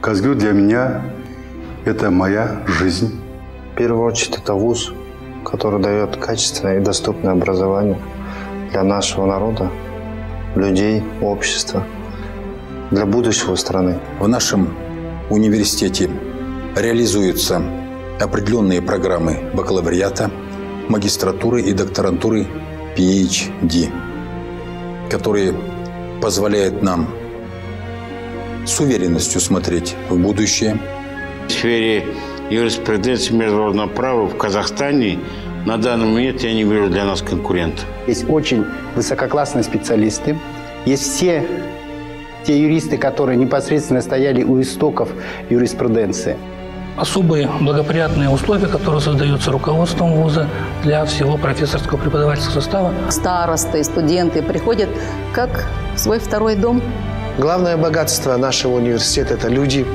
Казгю для меня – это моя жизнь. В первую очередь это вуз, который дает качественное и доступное образование для нашего народа, людей, общества, для будущего страны. В нашем университете реализуются определенные программы бакалавриата, магистратуры и докторантуры PhD, которые позволяют нам с уверенностью смотреть в будущее. В сфере юриспруденции международного права в Казахстане на данный момент я не вижу для нас конкурента. Есть очень высококлассные специалисты, есть все те юристы, которые непосредственно стояли у истоков юриспруденции. Особые благоприятные условия, которые создаются руководством вуза для всего профессорского преподавательского состава. Старосты, студенты приходят как в свой второй дом. Главное богатство нашего университета – это люди.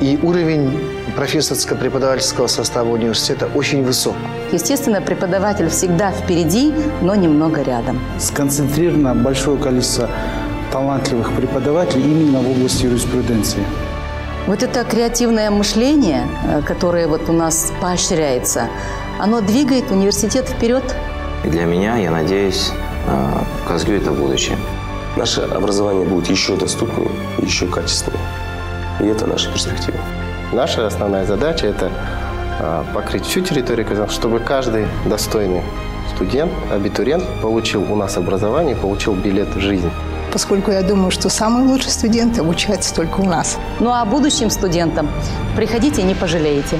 И уровень профессорско-преподавательского состава университета очень высок. Естественно, преподаватель всегда впереди, но немного рядом. Сконцентрировано большое количество талантливых преподавателей именно в области юриспруденции. Вот это креативное мышление, э, которое вот у нас поощряется, оно двигает университет вперед. И для меня, я надеюсь, э, Казгю это будущее. Наше образование будет еще доступнее, еще качественнее. И это наша перспектива. Наша основная задача – это а, покрыть всю территорию Казахстана, чтобы каждый достойный студент, абитуриент получил у нас образование, получил билет в жизнь. Поскольку я думаю, что самые лучшие студенты обучаются только у нас. Ну а будущим студентам приходите, не пожалеете.